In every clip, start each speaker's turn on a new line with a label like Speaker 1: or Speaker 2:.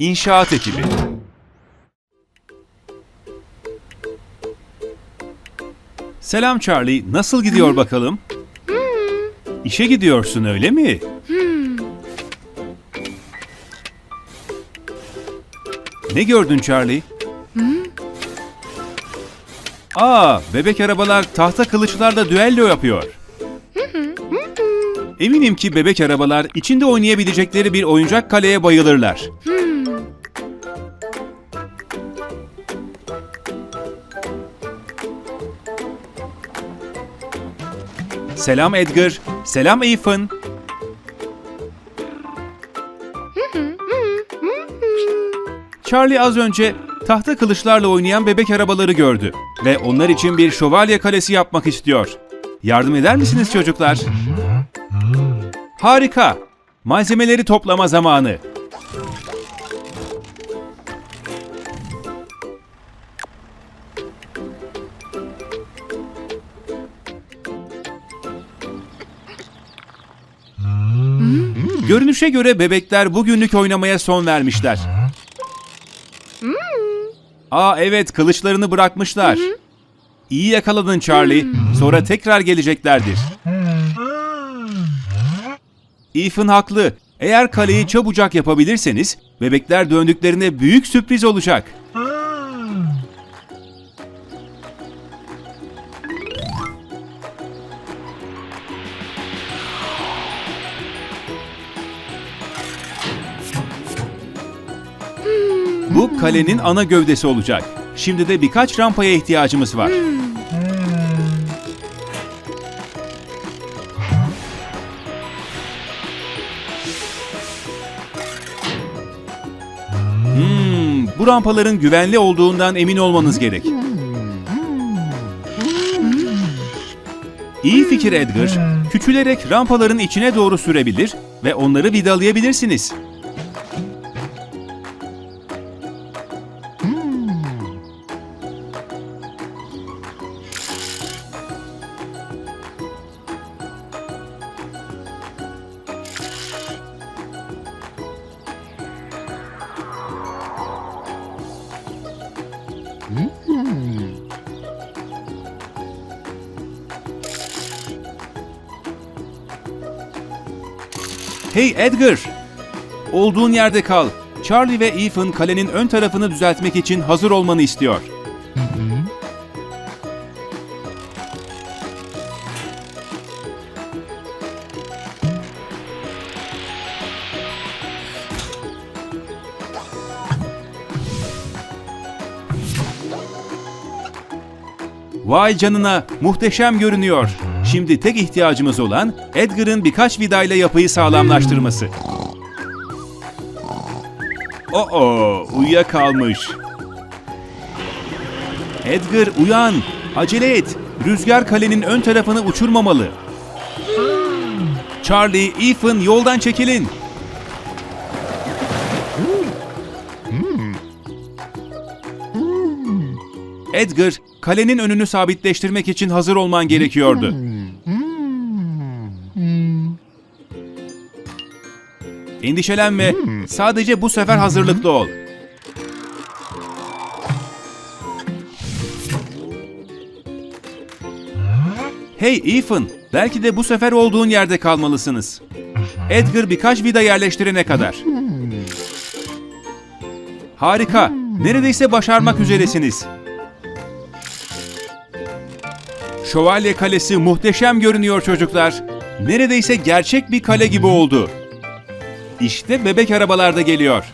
Speaker 1: İnşaat ekibi. Selam Charlie, nasıl gidiyor bakalım? İşe gidiyorsun öyle mi? Ne gördün Charlie? Aa, bebek arabalar tahta kılıçlarla düello yapıyor. Eminim ki bebek arabalar içinde oynayabilecekleri bir oyuncak kaleye bayılırlar. Selam Edgar. Selam Ethan. Charlie az önce tahta kılıçlarla oynayan bebek arabaları gördü ve onlar için bir şövalye kalesi yapmak istiyor. Yardım eder misiniz çocuklar? Harika. Malzemeleri toplama zamanı. Görünüşe göre bebekler bugünlük oynamaya son vermişler. Aa evet kılıçlarını bırakmışlar. İyi yakaladın Charlie. Sonra tekrar geleceklerdir. Ethan haklı. Eğer kaleyi çabucak yapabilirseniz bebekler döndüklerinde büyük sürpriz olacak. Bu kalenin ana gövdesi olacak. Şimdi de birkaç rampaya ihtiyacımız var. Hmm, bu rampaların güvenli olduğundan emin olmanız gerek. İyi fikir Edgar. Küçülerek rampaların içine doğru sürebilir ve onları vidalayabilirsiniz. Hey Edgar! Olduğun yerde kal. Charlie ve Ethan kalenin ön tarafını düzeltmek için hazır olmanı istiyor. Vay canına, muhteşem görünüyor. Şimdi tek ihtiyacımız olan Edgar'ın birkaç vidayla yapıyı sağlamlaştırması. Oo, uyuyakalmış. Edgar uyan, acele et. Rüzgar kalenin ön tarafını uçurmamalı. Charlie, Ethan yoldan çekilin. Edgar, kalenin önünü sabitleştirmek için hazır olman gerekiyordu. Endişelenme, sadece bu sefer hazırlıklı ol. Hey Ethan, belki de bu sefer olduğun yerde kalmalısınız. Edgar birkaç vida yerleştirene kadar. Harika, neredeyse başarmak üzeresiniz. Şövalye Kalesi muhteşem görünüyor çocuklar. Neredeyse gerçek bir kale gibi oldu. İşte bebek arabalar da geliyor.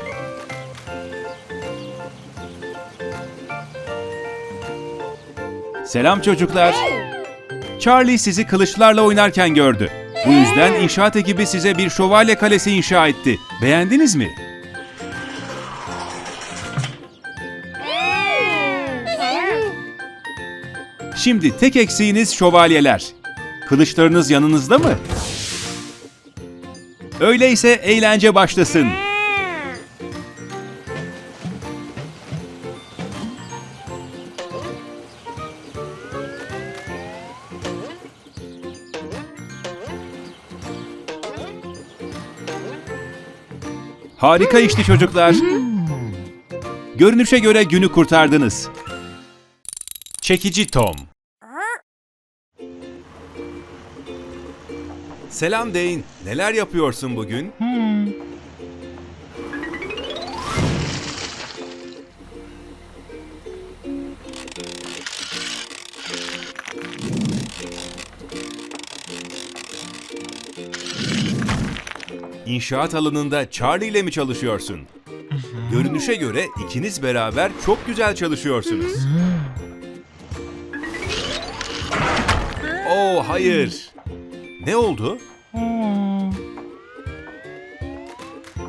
Speaker 1: Selam çocuklar. Charlie sizi kılıçlarla oynarken gördü. Bu yüzden inşaat ekibi size bir şövalye kalesi inşa etti. Beğendiniz mi? Şimdi tek eksiğiniz şövalyeler. Kılıçlarınız yanınızda mı? Öyleyse eğlence başlasın. Harika işti çocuklar. Görünüşe göre günü kurtardınız. Çekici Tom Selam Dane. Neler yapıyorsun bugün? İnşaat alanında Charlie ile mi çalışıyorsun? Görünüşe göre ikiniz beraber çok güzel çalışıyorsunuz. Oo hayır. Ne oldu?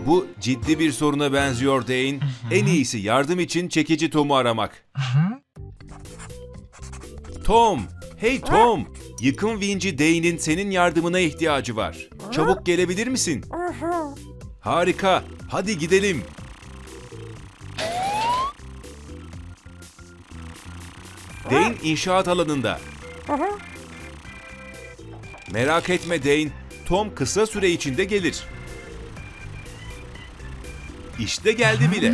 Speaker 1: Bu ciddi bir soruna benziyor Dane. En iyisi yardım için çekici Tom'u aramak. Tom! Hey Tom! Yıkım vinci Dane'in senin yardımına ihtiyacı var. Çabuk gelebilir misin? Harika. Hadi gidelim. Dane inşaat alanında. Merak etme Dane. Tom kısa süre içinde gelir. İşte geldi bile.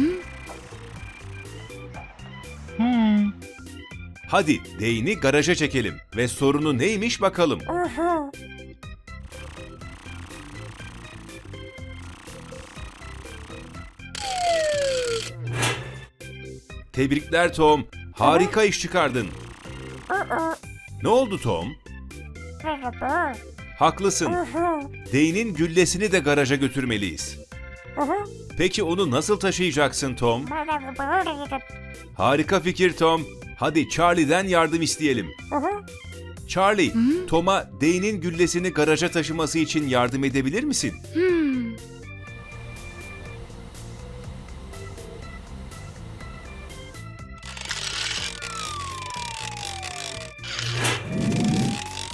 Speaker 1: Hadi Dane'i garaja çekelim ve sorunu neymiş bakalım. Tebrikler Tom. Harika iş çıkardın. Ne oldu Tom? Haklısın. Dane'in güllesini de garaja götürmeliyiz. Peki onu nasıl taşıyacaksın Tom? Harika fikir Tom. Hadi Charlie'den yardım isteyelim. Charlie, Tom'a Dane'in güllesini garaja taşıması için yardım edebilir misin?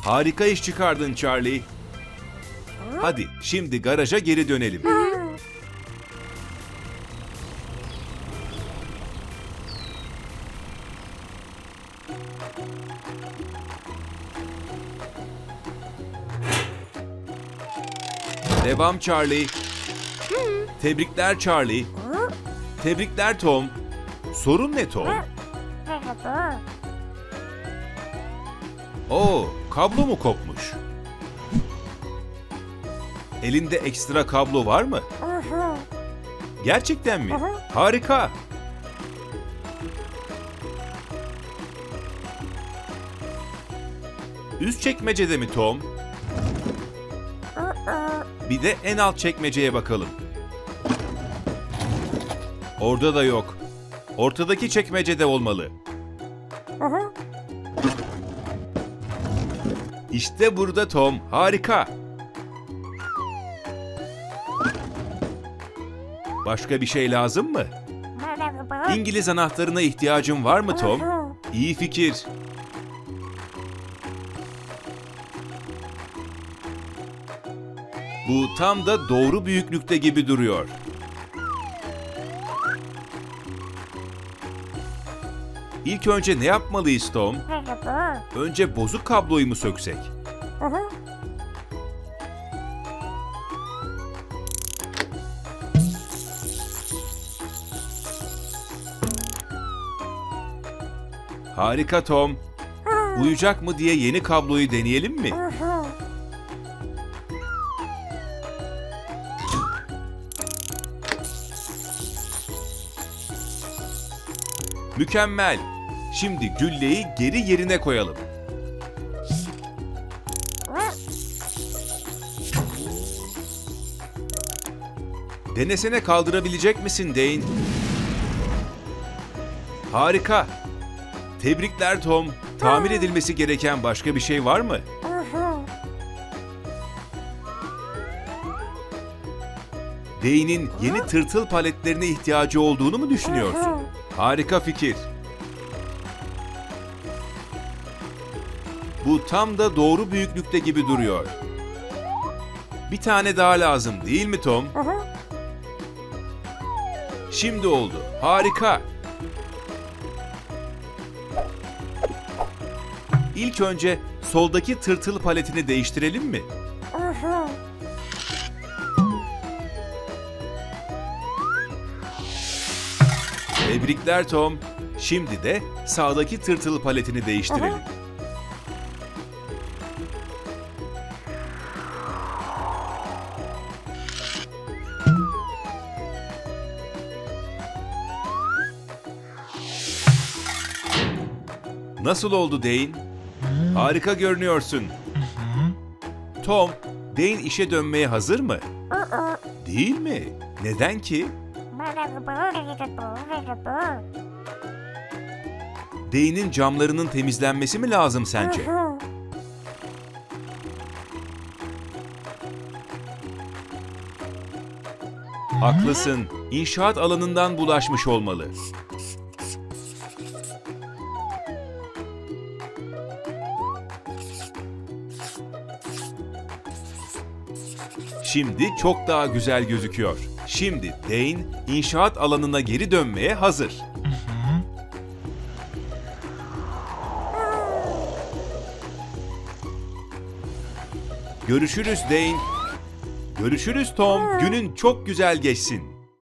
Speaker 1: Harika iş çıkardın Charlie. Hadi şimdi garaja geri dönelim. Devam Charlie. Tebrikler Charlie. Tebrikler Tom. Sorun ne Tom? Oo, kablo mu kopmuş? Elinde ekstra kablo var mı? Gerçekten mi? Harika. Üst çekmecede mi Tom? Bir de en alt çekmeceye bakalım. Orada da yok. Ortadaki çekmecede olmalı. İşte burada Tom. Harika. Başka bir şey lazım mı? İngiliz anahtarına ihtiyacın var mı Tom? İyi fikir. Bu tam da doğru büyüklükte gibi duruyor. İlk önce ne yapmalıyız Tom? Önce bozuk kabloyu mu söksek? Harika Tom. Uyacak mı diye yeni kabloyu deneyelim mi? Mükemmel. Şimdi gülleyi geri yerine koyalım. Denesene kaldırabilecek misin Dane? Harika. Tebrikler Tom. Tamir edilmesi gereken başka bir şey var mı? Dane'in yeni tırtıl paletlerine ihtiyacı olduğunu mu düşünüyorsun? Harika fikir. Bu tam da doğru büyüklükte gibi duruyor. Bir tane daha lazım değil mi Tom? Şimdi oldu. Harika. İlk önce soldaki tırtıl paletini değiştirelim mi? Tebrikler Tom. Şimdi de sağdaki tırtıl paletini değiştirelim. Nasıl oldu Dane? Harika görünüyorsun. Tom, Dane işe dönmeye hazır mı? Değil mi? Neden ki? Dane'in camlarının temizlenmesi mi lazım sence? Haklısın. İnşaat alanından bulaşmış olmalı. Şimdi çok daha güzel gözüküyor. Şimdi Dane inşaat alanına geri dönmeye hazır. Görüşürüz Dane. Görüşürüz Tom. Günün çok güzel geçsin.